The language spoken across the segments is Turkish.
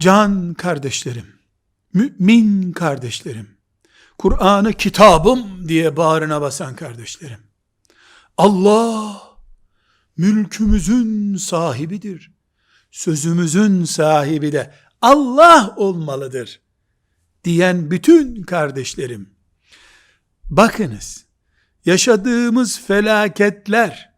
Can kardeşlerim, mümin kardeşlerim, Kur'an'ı kitabım diye bağrına basan kardeşlerim. Allah mülkümüzün sahibidir. Sözümüzün sahibi de Allah olmalıdır diyen bütün kardeşlerim. Bakınız, yaşadığımız felaketler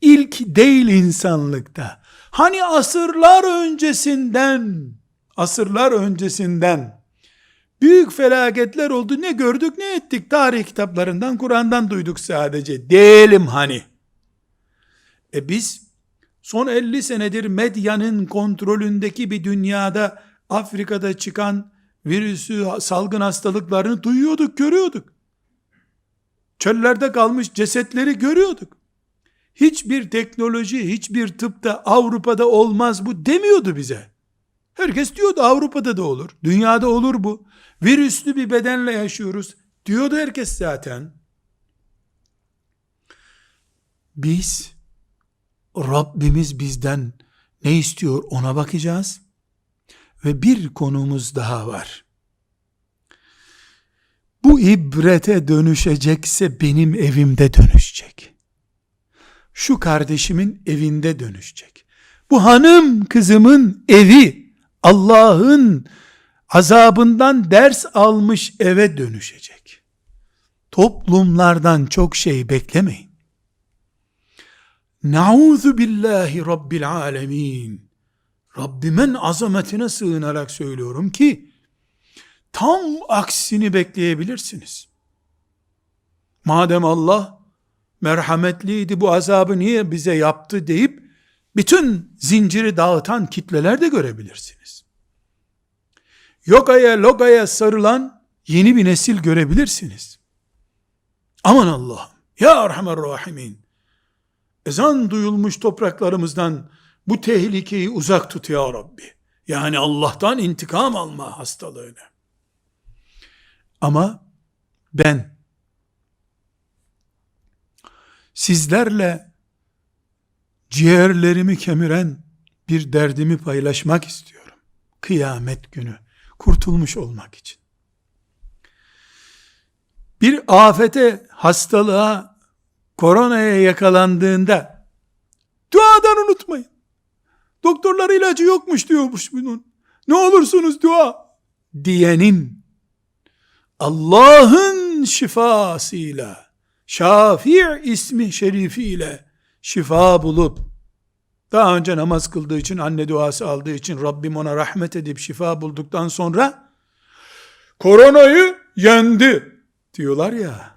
ilk değil insanlıkta. Hani asırlar öncesinden, asırlar öncesinden büyük felaketler oldu. Ne gördük ne ettik? Tarih kitaplarından, Kur'an'dan duyduk sadece. Değilim hani. E biz son 50 senedir medyanın kontrolündeki bir dünyada Afrika'da çıkan virüsü, salgın hastalıklarını duyuyorduk, görüyorduk. Çöllerde kalmış cesetleri görüyorduk. Hiçbir teknoloji, hiçbir tıpta Avrupa'da olmaz bu demiyordu bize. Herkes diyordu Avrupa'da da olur, dünyada olur bu. Virüslü bir bedenle yaşıyoruz diyordu herkes zaten. Biz Rabbimiz bizden ne istiyor ona bakacağız. Ve bir konumuz daha var. Bu ibrete dönüşecekse benim evimde dönüşecek. Şu kardeşimin evinde dönüşecek. Bu hanım kızımın evi Allah'ın azabından ders almış eve dönüşecek. Toplumlardan çok şey beklemeyin. Nauzu billahi rabbil alemin. Rabbimin azametine sığınarak söylüyorum ki tam aksini bekleyebilirsiniz. Madem Allah merhametliydi bu azabı niye bize yaptı deyip bütün zinciri dağıtan kitleler de görebilirsiniz. Yogaya logaya sarılan yeni bir nesil görebilirsiniz. Aman Allah'ım ya Erhamer Rahimin ezan duyulmuş topraklarımızdan bu tehlikeyi uzak tut ya Rabbi. Yani Allah'tan intikam alma hastalığını. Ama ben sizlerle ciğerlerimi kemiren bir derdimi paylaşmak istiyorum. Kıyamet günü kurtulmuş olmak için. Bir afete, hastalığa, koronaya yakalandığında duadan unutmayın. Doktorlar ilacı yokmuş diyormuş bunun. Ne olursunuz dua diyenin Allah'ın şifasıyla Şafi' ismi şerifiyle şifa bulup daha önce namaz kıldığı için anne duası aldığı için Rabbim ona rahmet edip şifa bulduktan sonra koronayı yendi diyorlar ya.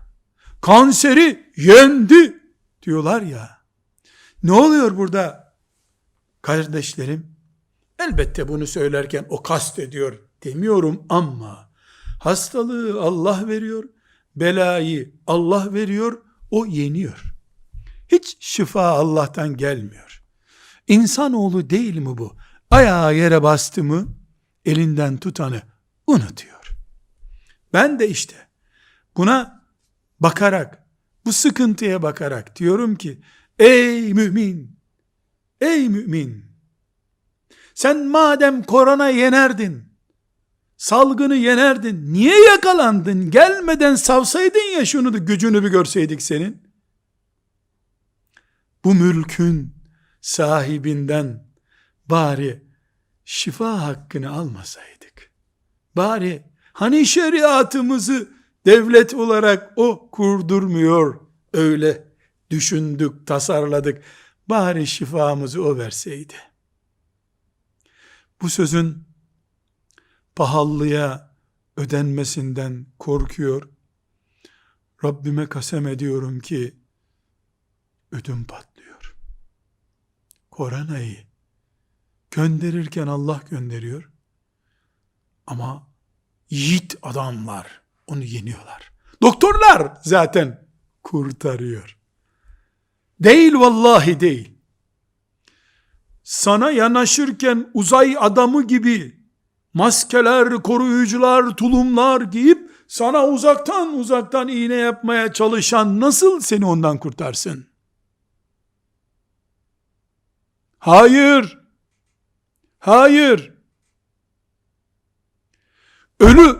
Kanseri yendi diyorlar ya. Ne oluyor burada kardeşlerim? Elbette bunu söylerken o kast ediyor demiyorum ama hastalığı Allah veriyor belayı Allah veriyor o yeniyor hiç şifa Allah'tan gelmiyor İnsanoğlu değil mi bu? Ayağı yere bastı mı elinden tutanı unutuyor. Ben de işte buna bakarak, bu sıkıntıya bakarak diyorum ki, ey mümin, ey mümin, sen madem korona yenerdin, salgını yenerdin, niye yakalandın? Gelmeden savsaydın ya şunu da gücünü bir görseydik senin. Bu mülkün, sahibinden bari şifa hakkını almasaydık. Bari hani şeriatımızı devlet olarak o kurdurmuyor öyle düşündük, tasarladık. Bari şifamızı o verseydi. Bu sözün pahalıya ödenmesinden korkuyor. Rabbime kasem ediyorum ki ödüm patlıyor. Koronayı gönderirken Allah gönderiyor. Ama yiğit adamlar onu yeniyorlar. Doktorlar zaten kurtarıyor. Değil vallahi değil. Sana yanaşırken uzay adamı gibi maskeler, koruyucular, tulumlar giyip sana uzaktan uzaktan iğne yapmaya çalışan nasıl seni ondan kurtarsın? Hayır. Hayır. ölü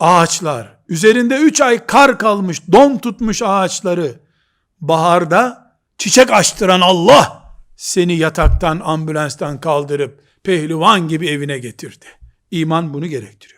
ağaçlar, üzerinde üç ay kar kalmış, don tutmuş ağaçları, baharda çiçek açtıran Allah, seni yataktan, ambulanstan kaldırıp, pehlivan gibi evine getirdi. İman bunu gerektiriyor.